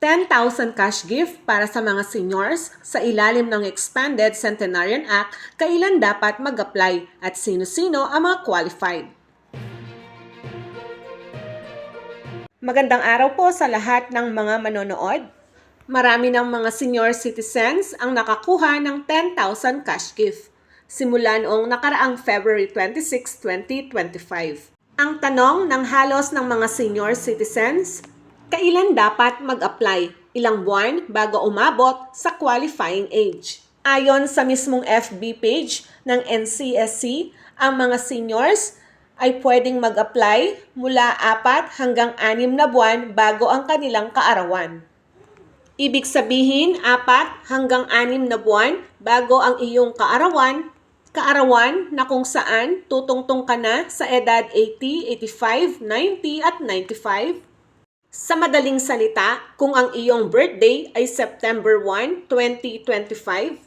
10,000 cash gift para sa mga seniors sa ilalim ng Expanded Centenarian Act, kailan dapat mag-apply at sino-sino ang mga qualified. Magandang araw po sa lahat ng mga manonood. Marami ng mga senior citizens ang nakakuha ng 10,000 cash gift simula noong nakaraang February 26, 2025. Ang tanong ng halos ng mga senior citizens, kailan dapat mag-apply? Ilang buwan bago umabot sa qualifying age? Ayon sa mismong FB page ng NCSC, ang mga seniors ay pwedeng mag-apply mula 4 hanggang 6 na buwan bago ang kanilang kaarawan. Ibig sabihin, 4 hanggang 6 na buwan bago ang iyong kaarawan, kaarawan na kung saan tutungtong ka na sa edad 80, 85, 90 at 95. Sa madaling salita, kung ang iyong birthday ay September 1, 2025,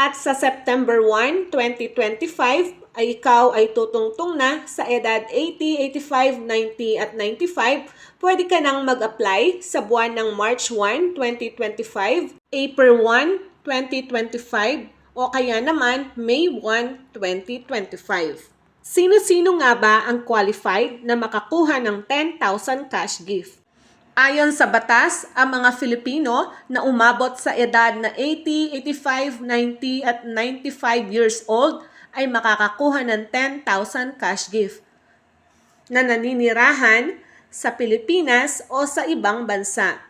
at sa September 1, 2025 ay ikaw ay tutungtong na sa edad 80, 85, 90 at 95, pwede ka nang mag-apply sa buwan ng March 1, 2025, April 1, 2025, o kaya naman May 1, 2025. Sino-sino nga ba ang qualified na makakuha ng 10,000 cash gift? Ayon sa batas, ang mga Filipino na umabot sa edad na 80, 85, 90 at 95 years old ay makakakuha ng 10,000 cash gift na naninirahan sa Pilipinas o sa ibang bansa.